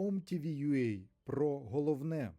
OMTV.ua про головне.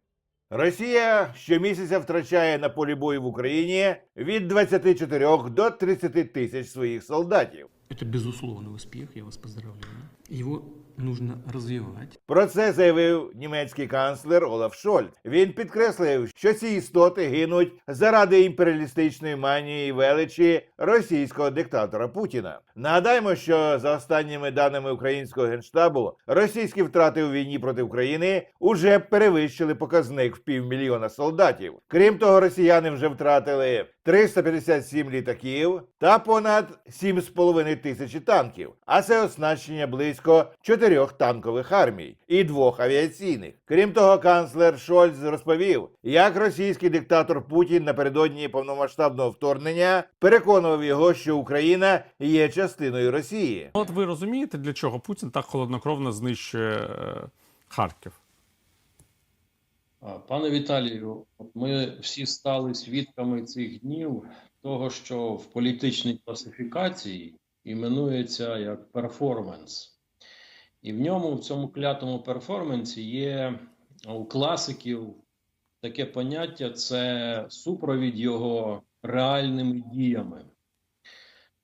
Росія щомісяця втрачає на полі бою в Україні від 24 до 30 тисяч своїх солдатів. Це безусловний успіх, я вас поздравляю. Его нужно развивать. Про це заявив німецький канцлер Олаф Шольц. Він підкреслив, що ці істоти гинуть заради імперіалістичної манії величі російського диктатора Путіна. Нагадаємо, що за останніми даними українського генштабу, російські втрати у війні проти України уже перевищили показник в півмільйона солдатів. Крім того, росіяни вже втратили 357 літаків та понад 7,5 тисячі танків. А це оснащення близько чотирьох танкових армій і двох авіаційних. Крім того, канцлер Шольц розповів, як російський диктатор Путін напередодні повномасштабного вторгнення переконував його, що Україна є частиною Росії. От ви розумієте, для чого Путін так холоднокровно знищує е, Харків? Пане Віталію, ми всі стали свідками цих днів того, що в політичній класифікації іменується як перформанс. І в ньому, в цьому клятому перформансі, є у класиків таке поняття це супровід його реальними діями.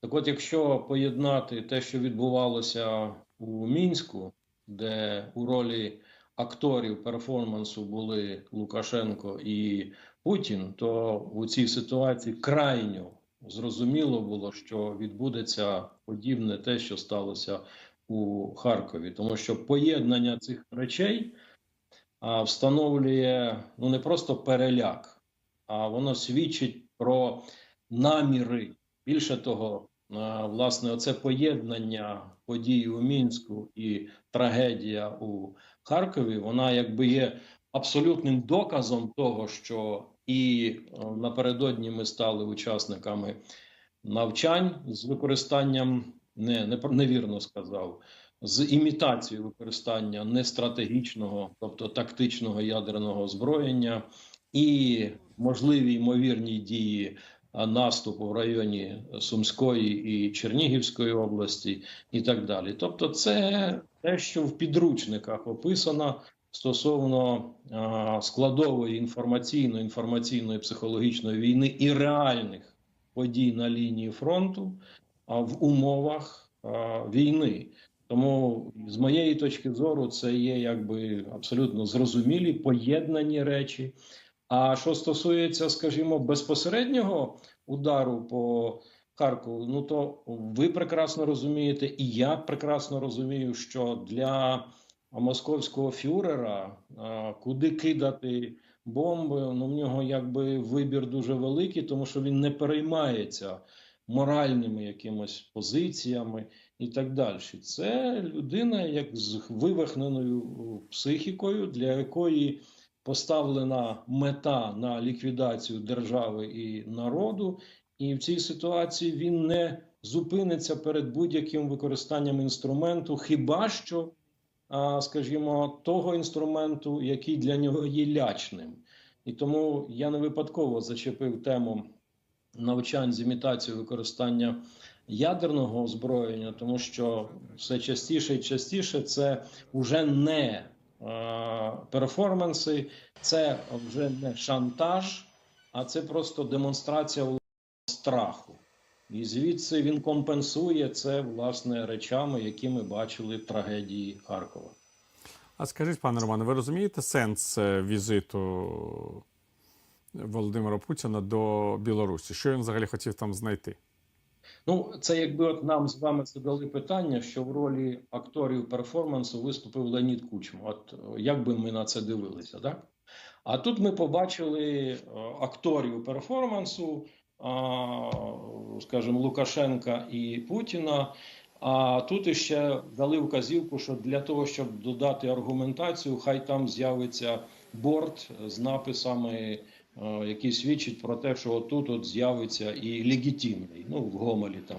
Так от, якщо поєднати те, що відбувалося у Мінську, де у ролі акторів перформансу були Лукашенко і Путін, то у цій ситуації крайньо зрозуміло було, що відбудеться подібне те, що сталося у Харкові, тому що поєднання цих речей а, встановлює ну не просто переляк, а воно свідчить про наміри. Більше того, власне, оце поєднання подій у Мінську і трагедія у Харкові, вона якби є абсолютним доказом того, що і е, напередодні ми стали учасниками навчань з використанням не, не невірно сказав, з імітацією використання нестратегічного, тобто тактичного ядерного озброєння, і можливі ймовірні дії наступу в районі Сумської і Чернігівської області, і так далі. Тобто, це те, що в підручниках описано стосовно складової інформаційної, інформаційної психологічної війни і реальних подій на лінії фронту в умовах війни. Тому з моєї точки зору це є якби абсолютно зрозумілі поєднані речі. А що стосується, скажімо, безпосереднього удару по Харкову, ну то ви прекрасно розумієте, і я прекрасно розумію, що для московського фюрера куди кидати бомби, ну в нього якби вибір дуже великий, тому що він не переймається моральними якимось позиціями і так далі. Це людина, як з вивихненою психікою, для якої поставлена мета на ліквідацію держави і народу, і в цій ситуації він не зупиниться перед будь-яким використанням інструменту, хіба що, скажімо, того інструменту, який для нього є лячним. І тому я не випадково зачепив тему навчань з імітацією використання ядерного озброєння, тому що все частіше і частіше це вже не перформанси, це вже не шантаж, а це просто демонстрація страху. І звідси він компенсує це власне речами, які ми бачили в трагедії Харкова. А скажіть, пане Романе, ви розумієте сенс е, візиту Володимира Путіна до Білорусі? Що він взагалі хотів там знайти? Ну, це якби от нам з вами задали питання, що в ролі акторів перформансу виступив Леонід Кучма. От е, як би ми на це дивилися, так? А тут ми побачили е, акторів перформансу, скажімо, Лукашенка і Путіна. А тут іще дали вказівку, що для того, щоб додати аргументацію, хай там з'явиться борт з написами, які свідчать про те, що отут от з'явиться і легітимний, ну в Гомелі там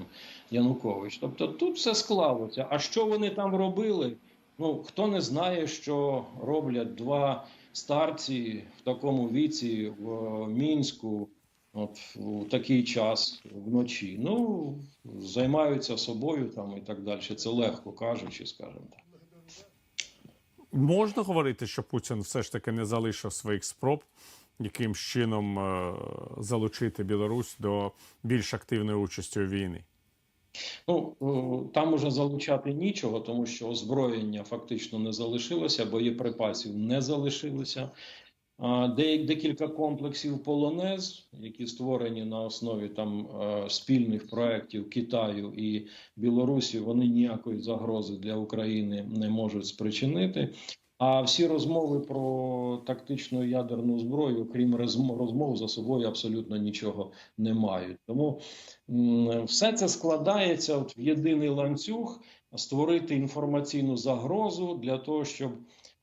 Янукович. Тобто тут все склалося. А що вони там робили? Ну хто не знає, що роблять два старці в такому віці в е, Мінську. От у такий час вночі. Ну, займаються собою там і так далі. Це легко кажучи, скажімо так. Можна говорити, що Путін все ж таки не залишив своїх спроб яким чином е, залучити Білорусь до більш активної участі у війні? Ну там уже залучати нічого, тому що озброєння фактично не залишилося, боєприпасів не залишилося. Декілька комплексів полонез, які створені на основі там е, спільних проєктів Китаю і Білорусі, вони ніякої загрози для України не можуть спричинити. А всі розмови про тактичну ядерну зброю, крім розм- розмов за собою, абсолютно нічого не мають. Тому все це складається от в єдиний ланцюг створити інформаційну загрозу для того, щоб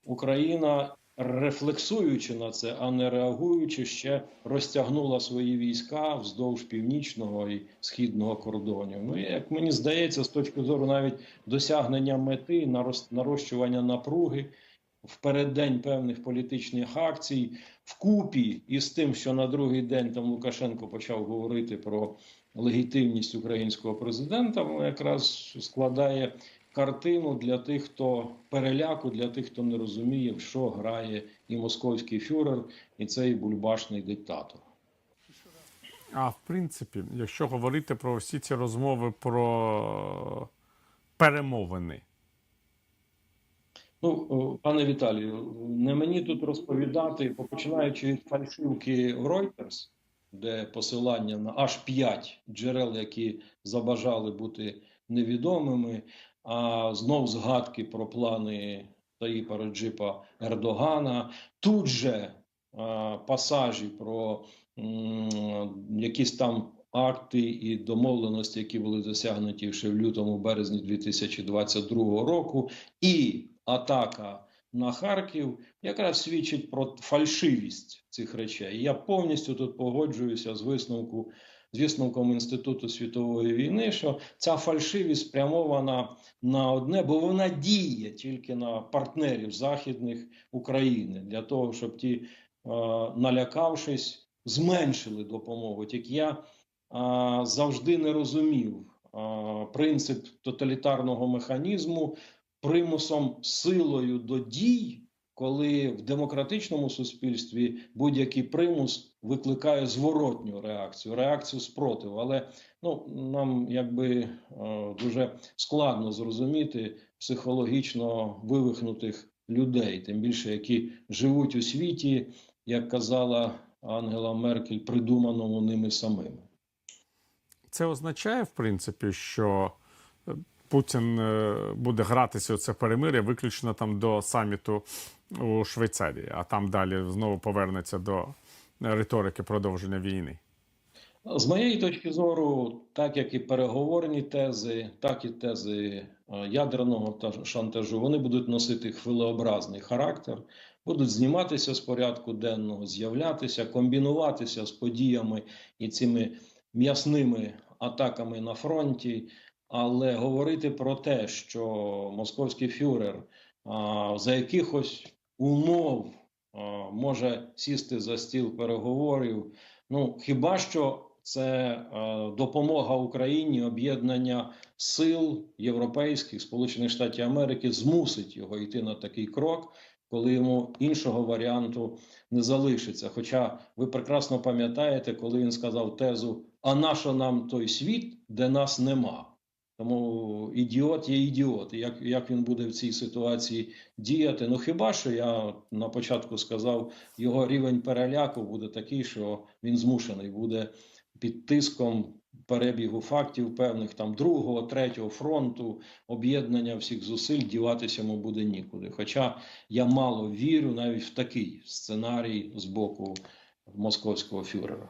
Україна, рефлексуючи на це, а не реагуючи, ще розтягнула свої війська вздовж північного і східного кордонів. Ну як мені здається, з точки зору навіть досягнення мети, нарощування напруги. В переддень певних політичних акцій, вкупі із тим, що на другий день там Лукашенко почав говорити про легітимність українського президента, воно якраз складає картину для тих, хто переляку, для тих, хто не розуміє, в що грає і московський фюрер, і цей бульбашний диктатор. А в принципі, якщо говорити про всі ці розмови про перемовини, Ну, пане Віталію, не мені тут розповідати, починаючи від фальшивки Reuters, де посилання на аж п'ять джерел, які забажали бути невідомими, а знов згадки про плани Таїпа Реджипа Ердогана, тут же а, пасажі про м, якісь там акти і домовленості, які були досягнуті ще в лютому березні 2022 року, і атака на Харків якраз свідчить про фальшивість цих речей. Я повністю тут погоджуюся з висновку. З висновком Інституту світової війни, що ця фальшивість спрямована на одне, бо вона діє тільки на партнерів західних України для того, щоб ті, е, налякавшись, зменшили допомогу. Тільки я завжди не розумів принцип тоталітарного механізму примусом силою до дій, коли в демократичному суспільстві будь-який примус викликає зворотню реакцію, реакцію спротиву. Але ну нам якби е, дуже складно зрозуміти психологічно вивихнутих людей, тим більше які живуть у світі, як казала Ангела Меркель, придуманому ними самими. Це означає, в принципі, що е, Путін е, буде гратися у це перемир'я виключно там до саміту у Швейцарії, а там далі знову повернеться до риторики продовження війни. З моєї точки зору, так як і переговорні тези, так і тези е, ядерного та шантажу, вони будуть носити хвилеобразний характер, будуть зніматися з порядку денного, з'являтися, комбінуватися з подіями і цими м'ясними атаками на фронті. Але говорити про те, що московський фюрер а, за якихось умов а, може сісти за стіл переговорів, ну хіба що це е, допомога Україні, об'єднання сил європейських Сполучених Штатів Америки змусить його йти на такий крок, коли йому іншого варіанту не залишиться. Хоча ви прекрасно пам'ятаєте, коли він сказав тезу: а нащо нам той світ, де нас нема? Тому ідіот є ідіот. Як, як він буде в цій ситуації діяти? Ну хіба що я на початку сказав, його рівень переляку буде такий, що він змушений буде під тиском перебігу фактів певних там другого, третього фронту, об'єднання всіх зусиль діватися йому буде нікуди. Хоча я мало вірю навіть в такий сценарій з боку московського фюрера.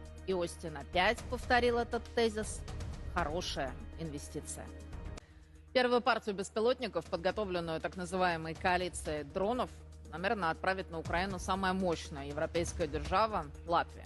и Остин опять повторил этот тезис, хорошая инвестиция. Первую партию беспилотников, подготовленную так называемой коалицией дронов, намерена отправить на Украину самая мощная европейская держава – Латвия.